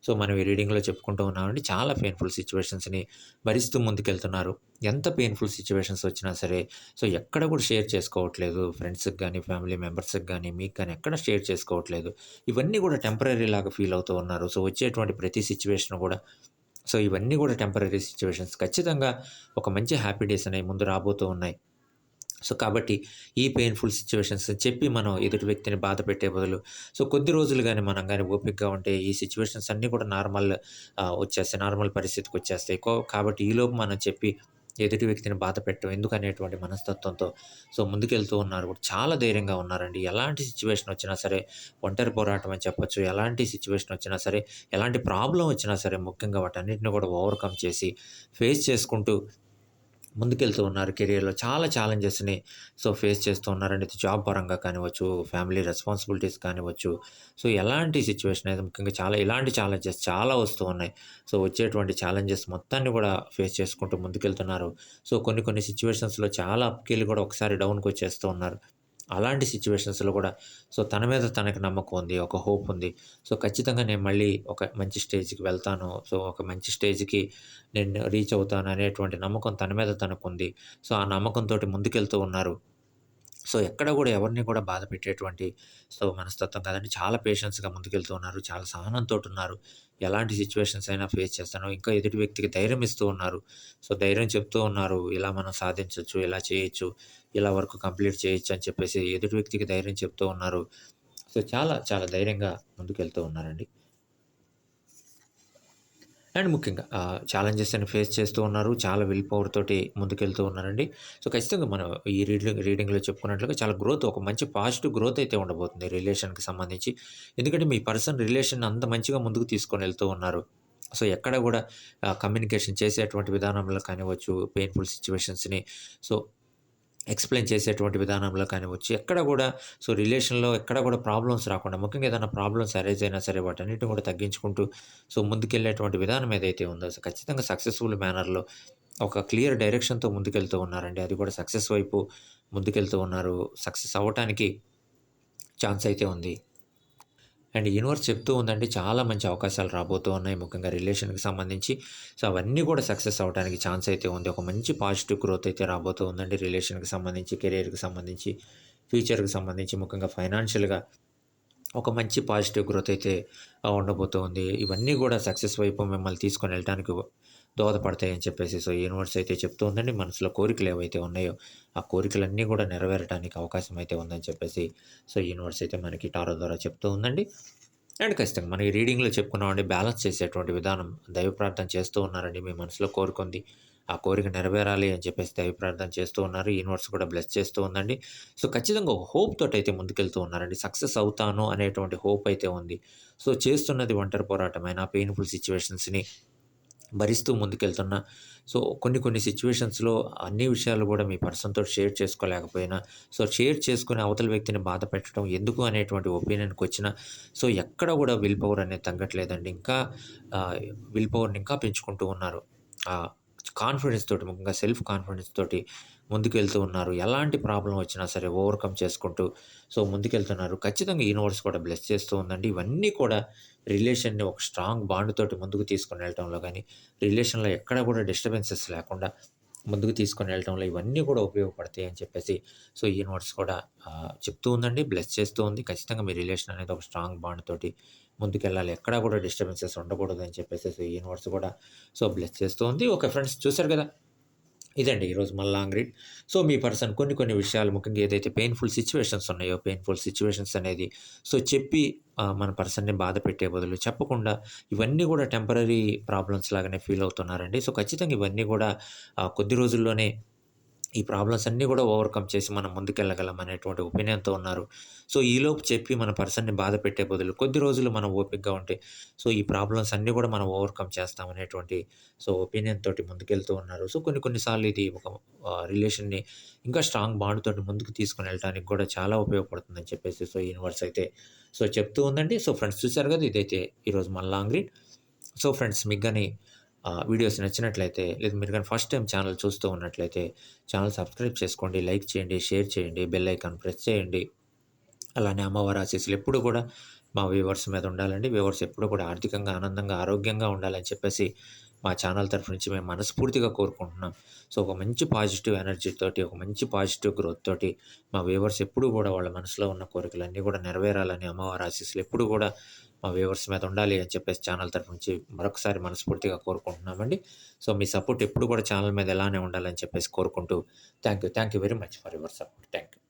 సో, మనం ఈ రీడింగ్‌లో చెప్పుకుంటూ ఉన్నామండి. చాలా పెయిన్‌ఫుల్ సిచ్యువేషన్స్ని భరిస్తూ ముందుకెళ్తున్నారు. ఎంత పెయిన్‌ఫుల్ సిచ్యువేషన్స్ వచ్చినా సరే, సో, ఎక్కడ కూడా షేర్ చేసుకోవట్లేదు. ఫ్రెండ్స్‌కి కానీ ఫ్యామిలీ మెంబర్స్‌కి కానీ మీకు కానీ ఎక్కడ షేర్ చేసుకోవట్లేదు. ఇవన్నీ కూడా టెంపరరీ లాగా ఫీల్ అవుతూ ఉన్నారు. సో, వచ్చేటువంటి ప్రతి సిచ్యువేషన్ కూడా సో, ఇవన్నీ కూడా టెంపరరీ సిచ్యువేషన్స్ ఖచ్చితంగా ఒక మంచి హ్యాపీ డేస్ అనేవి ముందు రాబోతూ ఉన్నాయి. సో, కాబట్టి ఈ పెయిన్‌ఫుల్ సిట్యుయేషన్స్ చెప్పి మనం ఎదుటి వ్యక్తిని బాధ పెట్టే బదులు సో, కొద్ది రోజులు కానీ మనం కానీ ఓపికగా ఉంటే ఈ సిచ్యువేషన్స్ అన్నీ కూడా నార్మల్ వచ్చేస్తాయి. నార్మల్ పరిస్థితికి వచ్చేస్తాయి. కో కాబట్టి ఈలోపు మనం చెప్పి ఎదుటి వ్యక్తిని బాధ పెట్టడం ఎందుకనేటువంటి మనస్తత్వంతో సో, ముందుకెళ్తూ ఉన్నారు. చాలా ధైర్యంగా ఉన్నారండి. ఎలాంటి సిచ్యువేషన్ వచ్చినా సరే ఒంటరి పోరాటం అని చెప్పొచ్చు. ఎలాంటి సిచ్యువేషన్ వచ్చినా సరే, ఎలాంటి ప్రాబ్లం వచ్చినా సరే ముఖ్యంగా వాటన్నిటిని కూడా ఓవర్‌కమ్ చేసి ఫేస్ చేసుకుంటూ ముందుకెళ్తూ ఉన్నారు కెరియర్‌లో. చాలా ఛాలెంజెస్‌ని సో, ఫేస్ చేస్తూ ఉన్నారండి. జాబ్ పరంగా కానివ్వచ్చు, ఫ్యామిలీ రెస్పాన్సిబిలిటీస్ కానివ్వచ్చు. సో, ఎలాంటి సిచ్యువేషన్ అయితే ముఖ్యంగా చాలా ఇలాంటి ఛాలెంజెస్ చాలా వస్తూ ఉన్నాయి. సో, వచ్చేటువంటి ఛాలెంజెస్ మొత్తాన్ని కూడా ఫేస్ చేసుకుంటూ ముందుకెళ్తున్నారు. సో, కొన్ని కొన్ని సిచ్యువేషన్స్లో చాలా అప్‌కెళ్ళి కూడా ఒకసారి డౌన్కి వచ్చేస్తూ ఉన్నారు. అలాంటి సిచ్యువేషన్స్లో కూడా సో, తన మీద తనకి నమ్మకం ఉంది. ఒక హోప్ ఉంది. సో, ఖచ్చితంగా నేను మళ్ళీ ఒక మంచి స్టేజ్‌కి వెళ్తాను. సో, ఒక మంచి స్టేజ్‌కి నేను రీచ్ అవుతాను అనేటువంటి నమ్మకం తన మీద తనకుంది. సో, ఆ నమ్మకంతో ముందుకెళ్తూ ఉన్నారు. సో, ఎక్కడ కూడా ఎవరిని కూడా బాధ పెట్టేటువంటి సో, మనస్తత్వం కాదండి. చాలా పేషెన్స్‌గా ముందుకెళ్తూ ఉన్నారు. చాలా సహనంతోటున్నారు. ఎలాంటి సిచ్యువేషన్స్ అయినా ఫేస్ చేస్తాను. ఇంకా ఎదుటి వ్యక్తికి ధైర్యం ఇస్తూ ఉన్నారు. సో, ధైర్యం చెప్తూ ఉన్నారు. ఇలా మనం సాధించవచ్చు ఇలా చేయొచ్చు, ఇలా వర్క్ కంప్లీట్ చేయొచ్చు అని చెప్పేసి ఎదుటి వ్యక్తికి ధైర్యం చెప్తూ ఉన్నారు. సో, చాలా చాలా ధైర్యంగా ముందుకెళ్తూ ఉన్నారండి. అండ్ ముఖ్యంగా ఛాలెంజెస్ అని ఫేస్ చేస్తూ ఉన్నారు. చాలా విల్ పవర్ తోటి ముందుకెళ్తూ ఉన్నారండి. సో, ఖచ్చితంగా మనం ఈ రీడింగ్ రీడింగ్‌లో చెప్పుకున్నట్లుగా చాలా గ్రోత్ ఒక మంచి పాజిటివ్ గ్రోత్ అయితే ఉండబోతుంది రిలేషన్‌కి సంబంధించి. ఎందుకంటే మీ పర్సన్ రిలేషన్ అంత మంచిగా ముందుకు తీసుకొని వెళ్తూ ఉన్నారు. సో, ఎక్కడ కూడా కమ్యూనికేషన్ చేసేటువంటి విధానంలో కానివ్వచ్చు, పెయిన్‌ఫుల్ సిచ్యువేషన్స్ని సో, ఎక్స్‌ప్లెయిన్ చేసేటువంటి విధానంలో కానివ్వచ్చు, ఎక్కడ కూడా సో, రిలేషన్‌లో ఎక్కడ కూడా ప్రాబ్లమ్స్ రాకుండా ముఖ్యంగా ఏదైనా ప్రాబ్లమ్స్ అరేజ్ అయినా సరే వాటన్నిటిని కూడా తగ్గించుకుంటూ సో, ముందుకెళ్ళేటువంటి విధానం ఏదైతే ఉందో సో, ఖచ్చితంగా సక్సెస్‌ఫుల్ మేనర్‌లో ఒక క్లియర్ డైరెక్షన్‌తో ముందుకెళ్తూ ఉన్నారండి. అది కూడా సక్సెస్ వైపు ముందుకెళ్తూ ఉన్నారు. సక్సెస్ అవ్వటానికి ఛాన్స్ అయితే ఉంది. అండ్ యూనివర్స్ చెప్తూ ఉందంటే చాలా మంచి అవకాశాలు రాబోతూ ఉన్నాయి. ముఖ్యంగా రిలేషన్‌కి సంబంధించి. సో, అవన్నీ కూడా సక్సెస్ అవడానికి ఛాన్స్ అయితే ఉంది. ఒక మంచి పాజిటివ్ గ్రోత్ అయితే రాబోతూ ఉందండి. రిలేషన్‌కి సంబంధించి, కెరియర్‌కి సంబంధించి, ఫ్యూచర్‌కి సంబంధించి ముఖ్యంగా ఫైనాన్షియల్‌గా ఒక మంచి పాజిటివ్ గ్రోత్ అయితే ఉండబోతోంది ఇవన్నీ కూడా సక్సెస్ వైపు మిమ్మల్ని తీసుకొని వెళ్ళటానికి దోహదపడతాయని చెప్పేసి సో, యూనివర్స్ అయితే చెప్తూ ఉందండి. మనసులో కోరికలు ఏవైతే ఉన్నాయో ఆ కోరికలన్నీ కూడా నెరవేరటానికి అవకాశం అయితే ఉందని చెప్పేసి సో, యూనివర్స్ అయితే మనకి టారో ద్వారా చెప్తూ ఉందండి. అండ్ ఖచ్చితంగా మనం ఈ రీడింగ్‌లో చెప్పుకున్నామండి బ్యాలెన్స్ చేసేటువంటి విధానం దైవ ప్రార్థన చేస్తూ ఉన్నారండి. మీ మనసులో కోరుకుంది ఆ కోరిక నెరవేరాలి అని చెప్పేసి దైవ ప్రార్థన చేస్తూ ఉన్నారు. యూనివర్స్ కూడా బ్లెస్ చేస్తూ ఉందండి. సో, ఖచ్చితంగా హోప్ తోటి అయితే ముందుకెళ్తూ ఉన్నారండి. సక్సెస్ అవుతాను అనేటువంటి హోప్ అయితే ఉంది. సో, చేస్తున్నది ఒంటరి పోరాటమైన పెయిన్‌ఫుల్ సిచ్యువేషన్స్ని భరిస్తూ ముందుకెళ్తున్నా సో, కొన్ని కొన్ని సిచ్యువేషన్స్లో అన్ని విషయాలు కూడా మీ పర్సన్‌తో షేర్ చేసుకోలేకపోయినా సో, షేర్ చేసుకుని అవతల వ్యక్తిని బాధ పెట్టడం ఎందుకు అనేటువంటి ఒపీనియన్కి వచ్చిన సో, ఎక్కడ కూడా విల్ పవర్ అనేది తగ్గట్లేదండి. ఇంకా విల్ పవర్‌ని ఇంకా పెంచుకుంటూ ఉన్నారు. కాన్ఫిడెన్స్ తోటి ముఖ్యంగా సెల్ఫ్ కాన్ఫిడెన్స్ తోటి ముందుకెళ్తూ ఉన్నారు. ఎలాంటి ప్రాబ్లం వచ్చినా సరే ఓవర్‌కమ్ చేసుకుంటూ సో, ముందుకెళ్తున్నారు. ఖచ్చితంగా యూనివర్స్ కూడా బ్లెస్ చేస్తూ ఉందండి. ఇవన్నీ కూడా రిలేషన్‌ని ఒక స్ట్రాంగ్ బాండ్ తోటి ముందుకు తీసుకొని వెళ్ళటంలో కానీ రిలేషన్‌లో ఎక్కడ కూడా డిస్టర్బెన్సెస్ లేకుండా ముందుకు తీసుకొని వెళ్ళటంలో ఇవన్నీ కూడా ఉపయోగపడతాయి అని చెప్పేసి సో, యూనివర్స్ కూడా చెప్తూ ఉందండి. బ్లెస్ చేస్తూ ఉంది. ఖచ్చితంగా మీ రిలేషన్ అనేది ఒక స్ట్రాంగ్ బాండ్ తోటి ముందుకెళ్ళాలి. ఎక్కడా కూడా డిస్టర్బెన్సెస్ ఉండకూడదు అని చెప్పేసి యూనివర్స్ కూడా సో, బ్లెస్ చేస్తూ ఉంది. ఓకే ఫ్రెండ్స్ చూసారు కదా! ఇదండి ఈరోజు మన లాంగ్ రీడ్ సో మీ పర్సన్ కొన్ని కొన్ని విషయాలు ముఖ్యంగా ఏదైతే పెయిన్ఫుల్ సిచ్యువేషన్స్ ఉన్నాయో పెయిన్ఫుల్ సిచ్యువేషన్స్ అనేది సో చెప్పి మన పర్సన్ని బాధ పెట్టే బదులు చెప్పకుండా ఇవన్నీ కూడా టెంపరీ ప్రాబ్లమ్స్ లాగానే ఫీల్ అవుతున్నారండి. సో ఖచ్చితంగా ఇవన్నీ కూడా కొద్ది రోజుల్లోనే ఈ ప్రాబ్లమ్స్ అన్నీ కూడా ఓవర్కమ్ చేసి మనం ముందుకెళ్ళగలం అనేటువంటి ఒపీనియన్తో ఉన్నారు. సో ఈలోపు చెప్పి మన పర్సన్ని బాధ పెట్టే బదులు కొద్ది రోజులు మనం ఓపికగా ఉంటే సో ఈ ప్రాబ్లమ్స్ అన్నీ కూడా మనం ఓవర్కమ్ చేస్తాం అనేటువంటి సో ఒపీనియన్ తోటి ముందుకెళ్తూ ఉన్నారు. సో కొన్ని కొన్నిసార్లు ఇది ఒక రిలేషన్ని ఇంకా స్ట్రాంగ్ బాండ్ తోటి ముందుకు తీసుకుని వెళ్ళడానికి కూడా చాలా ఉపయోగపడుతుందని చెప్పేసి సో యూనివర్స్ అయితే సో చెప్తూ ఉందండి. సో ఫ్రెండ్స్ చూశారు కదా ఇదైతే ఈరోజు మన లాంగ్ రీడ్ సో ఫ్రెండ్స్ మీకు కానీ వీడియోస్ నచ్చినట్లయితే లేదా మీరు కానీ ఫస్ట్ టైం ఛానల్ చూస్తూ ఉన్నట్లయితే ఛానల్ సబ్స్క్రైబ్ చేసుకోండి లైక్ చేయండి షేర్ చేయండి బెల్ ఐకాన్ ప్రెస్ చేయండి. అలానే అమ్మవారి ఆశీస్సులు ఎప్పుడు కూడా మా వ్యూవర్స్ మీద ఉండాలండి. వ్యూవర్స్ ఎప్పుడు కూడా ఆర్థికంగా ఆనందంగా ఆరోగ్యంగా ఉండాలని చెప్పేసి మా ఛానల్ తరఫు నుంచి మేము మనస్ఫూర్తిగా కోరుకుంటున్నాం. సో ఒక మంచి పాజిటివ్ ఎనర్జీ తోటి ఒక మంచి పాజిటివ్ గ్రోత్ తోటి మా వ్యూవర్స్ ఎప్పుడు కూడా వాళ్ళ మనసులో ఉన్న కోరికలన్నీ కూడా నెరవేరాలని అమ్మవారి ఆశీస్సులు ఎప్పుడు కూడా మా వ్యూవర్స్ మీద ఉండాలి అని చెప్పేసి ఛానల్ తరఫు నుంచి మరొకసారి మనస్ఫూర్తిగా కోరుకుంటున్నామండి. సో మీ సపోర్ట్ ఎప్పుడు కూడా ఛానల్ మీద ఎలానే ఉండాలని చెప్పేసి కోరుకుంటూ thank you thank you very much for your support. Thank you